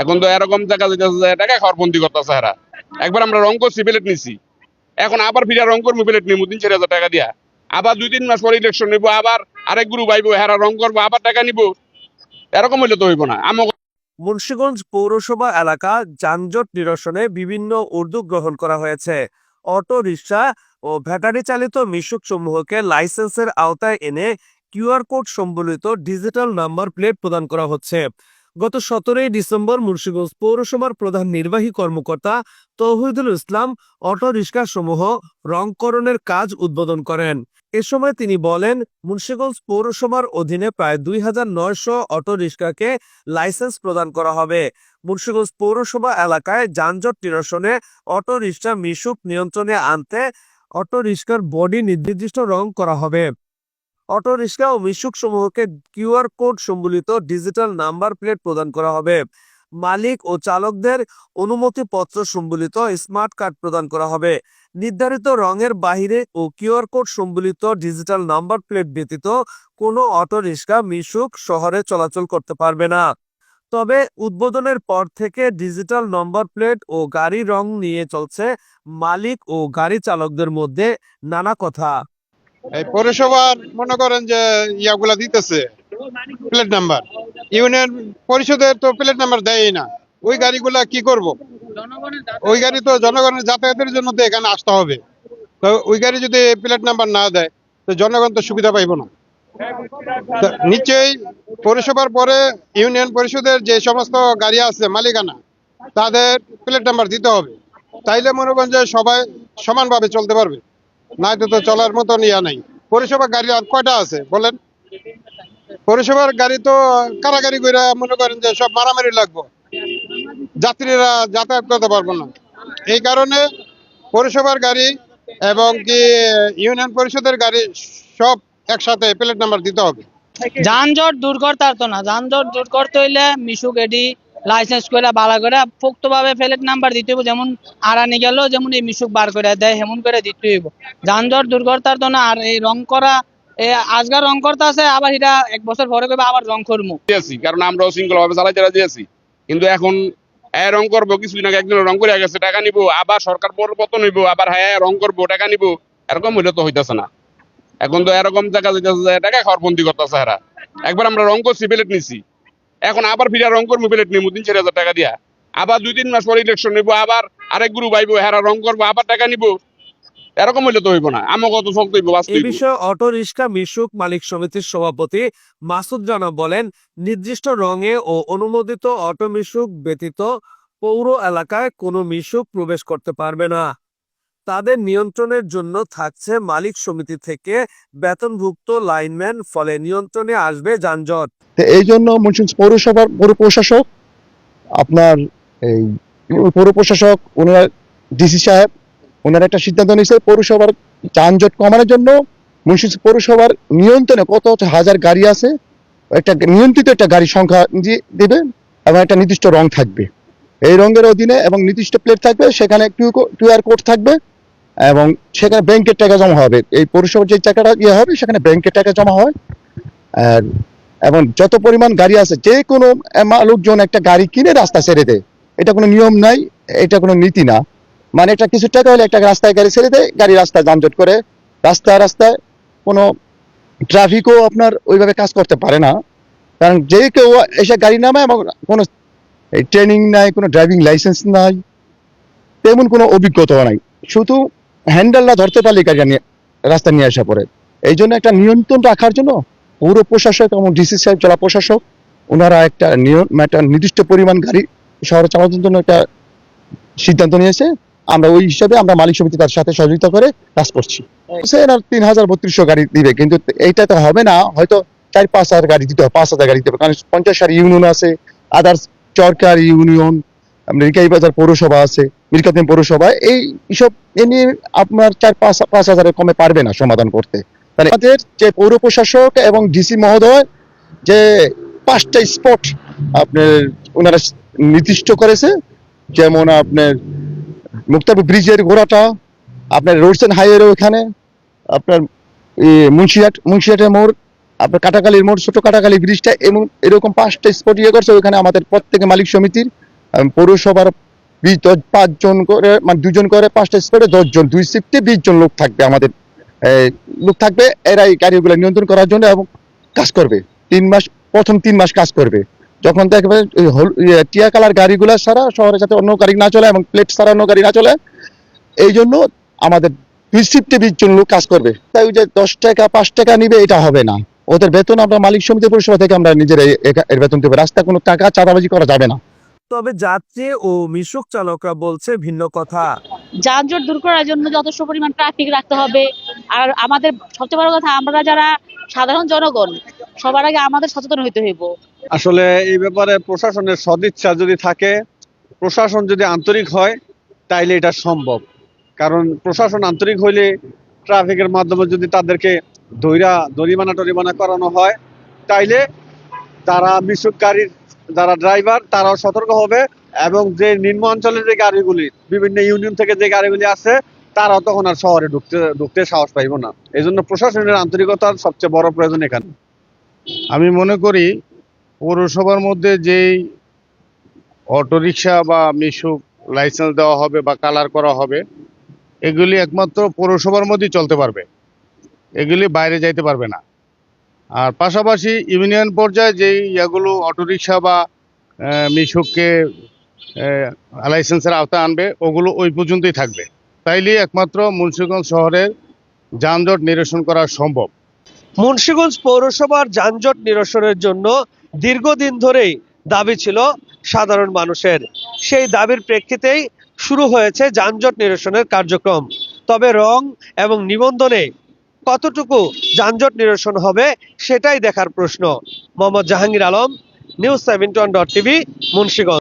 এখন তো এরকম জায়গা যেতেছে টাকা খাওয়ার বন্দি করতেছে এরা? একবার আমরা রং করছি প্লেট নিছি। এখন আবার ফিরে রং করব প্লেট নিবো তিন চার হাজার টাকা দিয়া। আবার দুই তিন মাস পর ইলেকশন নিবো, আবার আরেক গ্রুপ আইবো হেরা রং করব, আবার টাকা নিবো। এরকম হইলে তো হইব না। আমাকে মুন্সিগঞ্জ পৌরসভা এলাকা যানজট নিরসনে বিভিন্ন উদ্যোগ গ্রহণ করা হয়েছে। অটো, রিক্সা ও ব্যাটারি চালিত মিশুক সমূহকে লাইসেন্সের আওতায় এনে কিউআর কোড সম্বলিত ডিজিটাল নাম্বার প্লেট প্রদান করা হচ্ছে। গত সতেরোই ডিসেম্বর মুন্সিগঞ্জ পৌরসভার প্রধান নির্বাহী কর্মকর্তা তৌহিদুল ইসলাম অটো সমূহ রংকরণের কাজ উদ্বোধন করেন। এ সময় তিনি বলেন, মুন্সিগঞ্জ পৌরসভার অধীনে প্রায় দুই হাজার নয়শো অটো রিক্সাকে লাইসেন্স প্রদান করা হবে। মুন্সিগঞ্জ পৌরসভা এলাকায় যানজট নিরসনে অটো রিক্সা মিশুক নিয়ন্ত্রণে আনতে অটো রিক্সার বডি নির্দিষ্ট রং করা হবে। অটো রিক্সা ও মিশুক সমূহকে কিউআর কোড সম্বলিত ডিজিটাল নাম্বার প্লেট প্রদান করা হবে। মালিক ও চালকদের অনুমতিপত্র সম্বলিত স্মার্ট কার্ড প্রদান করা হবে। নির্ধারিত রঙের বাহিরে ও কিউআর কোড সম্বলিত ডিজিটাল নাম্বার প্লেট ব্যতীত কোনো অটো রিক্সা, মিশুক শহরে চলাচল করতে পারবে না। তবে উদ্বোধনের পর থেকে ডিজিটাল নম্বর প্লেট ও গাড়ি রং নিয়ে চলছে মালিক ও গাড়ি চালকদের মধ্যে নানা কথা। এই পৌরসভার মনে করেন যে ইয়াগুলা দিতেছে প্লেট নাম্বার ইউনিয়ন পরিষদের তো প্লেট নাম্বার দেয়ই না। ওই গাড়িগুলা কি করব? ওই গাড়ি তো জনগণের যাতায়াতের জন্য তো এখানে আসতে হবে। তো ওই গাড়ি যদি প্লেট নাম্বার না দেয়, তো জনগণ তো সুবিধা পাইব না। নিশ্চয়ই পৌরসভার পরে ইউনিয়ন পরিষদের যে সমস্ত গাড়ি আছে, মালিকানা, তাদের প্লেট নাম্বার দিতে হবে। তাইলে মনে করেন যে সবাই সমানভাবে চলতে পারবে। নয়তো তো চলার মতন ইয়া নাই। পৌরসভা গাড়ি আর কয়টা আছে? বলেন। পৌরসভার গাড়ি তো কারাগারি করে মনে করেন যে সব মারামারি লাগবো। যাত্রীরা যাতায়াত করতে পারব না। এই কারণে পৌরসভার গাড়ি এবং কি ইউনিয়ন পরিষদের গাড়ি সব একসাথে প্লেট নাম্বার দিতে হবে। যানজট দূর করতে পারতো না। যানজট দূর করতে হইলে মিশুক এডি লাইসেন্স করে বালা করে পোক্ত ভাবে প্লেট নাম্বার দিতে হইব, যেমন আড়ানি গেল, যেমন এই মিশুক বার করে দেয়, হেমন করে দিতে হইব। যানজট দূর করতে পারতো না আর এই রং করা আজকাল রং করতে আছে, আবার এটা এক বছর পরে কইবে আবার রং করব দিয়েছি, কারণ আমরাও শৃঙ্খলা ভাবে চালাই চালাই দিয়েছি কিন্তু এখন এ রং করব, কিছুদিন আগে একদিন রং করে গেছে, টাকা নিব, আবার সরকার পরিবর্তন হইবো, আবার হ্যাঁ রং করব, টাকা নিবো, এরকম হইলে তো হইতেছে না। এখন তো এরকম জায়গা যেতেছে টাকা খাওয়ার বন্দি করতেছে এরা। একবার আমরা রং করছি প্লেট নিছি। এখন আবার ফিরে রং করব প্লেট নিবো তিন চার হাজার টাকা দিয়া। আবার দুই তিন মাস পর ইলেকশন নিবো আবার আরেক গ্রুপ আইবো হেরা রং করব আবার টাকা নিবো। এরকম হইলে তো হইব না আমাকে কত চলতে হইব বিষয়ে অটো রিক্সা মিশুক মালিক সমিতির সভাপতি মাসুদ রানা বলেন নির্দিষ্ট রঙে ও অনুমোদিত অটো মিশুক ব্যতীত পৌর এলাকায় কোনো মিশুক প্রবেশ করতে পারবে না। তাদের নিয়ন্ত্রণের জন্য থাকছে মালিক সমিতি থেকে বেতনভুক্ত লাইনম্যান, ফলে নিয়ন্ত্রণে আসবে যানজট। এই জন্য পৌরসভার পৌর প্রশাসক আপনার এই পৌর প্রশাসক ওনার ডিসি সাহেব, ওনার একটা সিদ্ধান্ত নিয়েছে পৌরসভার যানজট কমানোর জন্য। মুন্সিগঞ্জ পৌরসভার নিয়ন্ত্রণে কত হাজার গাড়ি আছে, একটা নিয়ন্ত্রিত একটা গাড়ি সংখ্যা দিয়ে দেবে এবং একটা নির্দিষ্ট রং থাকবে। এই রঙের অধীনে এবং নির্দিষ্ট প্লেট থাকবে, সেখানে কিউআর কোড থাকবে এবং সেখানে ব্যাংকের টাকা জমা হবে। এই পৌরসভার যে টাকাটা ইয়ে হবে, সেখানে ব্যাংকের টাকা জমা হয়। আর, এবং যত পরিমাণ গাড়ি আছে, যে কোনো লোকজন একটা গাড়ি কিনে রাস্তা ছেড়ে দেয়। এটা কোনো নিয়ম নাই, এটা কোনো নীতি না। মানে এটা কিছু টাকা হলে একটা রাস্তায় গাড়ি ছেড়ে দেয়, গাড়ি রাস্তায় যানজট করে। রাস্তায় রাস্তায় কোনো ট্রাফিকও আপনার ওইভাবে কাজ করতে পারে না। কারণ যে কেউ এসে গাড়ি নামে এবং কোনো ট্রেনিং নাই, কোনো ড্রাইভিং লাইসেন্স নাই, তেমন কোনো অভিজ্ঞতাও নাই। শুধু হ্যান্ডেলটা ধরতে পারলে গাড়ি নিয়ে, রাস্তা নিয়ে আসা পড়ে এই জন্য একটা নিয়ন্ত্রণ রাখার জন্য পৌর প্রশাসক এবং ডিসি সাহেব, জেলা প্রশাসক, ওনারা একটা নিয়ম, একটা নির্দিষ্ট পরিমাণ গাড়ি শহরে চালানোর জন্য একটা সিদ্ধান্ত নিয়েছে। আমরা ওই হিসাবে আমরা মালিক সমিতি তার সাথে সহযোগিতা করে কাজ করছি। তিন হাজার বত্রিশশো গাড়ি দিবে, কিন্তু এইটা তো হবে না। হয়তো চার পাঁচ হাজার গাড়ি দিতে হবে, পাঁচ হাজার গাড়ি দিতে হবে, কারণ পঞ্চাশ সার ইউনিয়ন আছে আদার্স চরকার ইউনিয়ন মিরকাই বাজার পৌরসভা আছে মিরকাতিম পৌরসভা এই সব এ নিয়ে আপনার চার পাঁচ পাঁচ হাজারের কমে পারবে না সমাধান করতে। আমাদের যে পৌর প্রশাসক এবং ডিসি মহোদয় যে পাঁচটা স্পট আপনার ওনারা নির্দিষ্ট করেছে যেমন আপনার মুক্তাবু ব্রিজের ঘোড়াটা আপনার রোডস অ্যান্ড হাইওয়ের ওখানে আপনার ই, মুন্সিহাট মুন্সিহাটের মোড় আপনার কাটাকালির মোড় ছোট কাটাকালি ব্রিজটা এবং এরকম পাঁচটা স্পট ইয়ে করছে ওইখানে আমাদের প্রত্যেকে মালিক সমিতির পৌরসভার বিশ দশ পাঁচজন করে মানে দুজন করে পাঁচটা স্পটে দশজন দুই শিফটে বিশ জন লোক থাকবে আমাদের। লোক থাকবে এরা এই গাড়িগুলো নিয়ন্ত্রণ করার জন্য এবং কাজ করবে। তিন মাস প্রথম তিন মাস কাজ করবে। যখন দেখবে ইয়ে, টিয়া কালার গাড়িগুলো সারা শহরে যাতে অন্য গাড়ি না চলে এবং প্লেট ছাড়া অন্য গাড়ি না চলে এই জন্য আমাদের দুই শিফটে বিশ জন লোক কাজ করবে। তাই ওই যে দশ টাকা পাঁচ টাকা নিবে এটা হবে না। ওদের বেতন আমরা মালিক সমিতি পরিষেবা থেকে আমরা নিজের এর বেতন দেবো। রাস্তা কোনো টাকা চাঁদাবাজি করা যাবে না। তবে যাত্রী ও মিশুক চালকরা বলছে ভিন্ন কথা। যানজট দূর করার জন্য যথেষ্ট পরিমাণ ট্রাফিক রাখতে হবে। আর আমাদের সবচেয়ে বড় কথা আমরা যারা সাধারণ জনগণ সবার আগে আমাদের সচেতন হইতে হইব। আসলে এই ব্যাপারে প্রশাসনের সদিচ্ছা যদি থাকে প্রশাসন যদি আন্তরিক হয় তাইলে এটা সম্ভব। কারণ প্রশাসন আন্তরিক হইলে ট্রাফিকের মাধ্যমে যদি তাদেরকে দৈরা দরিমানা টরিমানা করানো হয়, তাইলে তারা মিশুককারীর যারা ড্রাইভার তারাও সতর্ক হবে এবং যে নিম্ন অঞ্চলের যে গাড়িগুলি, বিভিন্ন ইউনিয়ন থেকে যে গাড়িগুলি আছে তারাও তখন আর শহরে ঢুকতে ঢুকতে সাহস পাইব না। এই জন্য প্রশাসনের আন্তরিকতার সবচেয়ে বড় প্রয়োজন এখানে। আমি মনে করি পৌরসভার মধ্যে যেই অটোরিকশা বা মিশুক লাইসেন্স দেওয়া হবে বা কালার করা হবে, এগুলি একমাত্র পৌরসভার মধ্যেই চলতে পারবে। এগুলি বাইরে যাইতে পারবে না। আর পাশাপাশি ইউনিয়ন পর্যায়ে যেই ইয়াগুলো অটোরিকশা বা মিশুককে লাইসেন্সের আওতায় আনবে, ওগুলো ওই পর্যন্তই থাকবে। তাইলে একমাত্র মুন্সিগঞ্জ শহরের যানজট নিরসন করা সম্ভব। মুন্সিগঞ্জ পৌরসভার যানজট নিরসনের জন্য দীর্ঘদিন ধরেই দাবি ছিল সাধারণ মানুষের। সেই দাবির প্রেক্ষিতেই শুরু হয়েছে যানজট নিরসনের কার্যক্রম। তবে রং এবং নিবন্ধনে কতটুকু যানজট নিরসন হবে সেটাই দেখার প্রশ্ন। মোহাম্মদ জাহাঙ্গীর আলম, নিউজ সেভেন্টন ডট টিভি, মুন্সিগঞ্জ।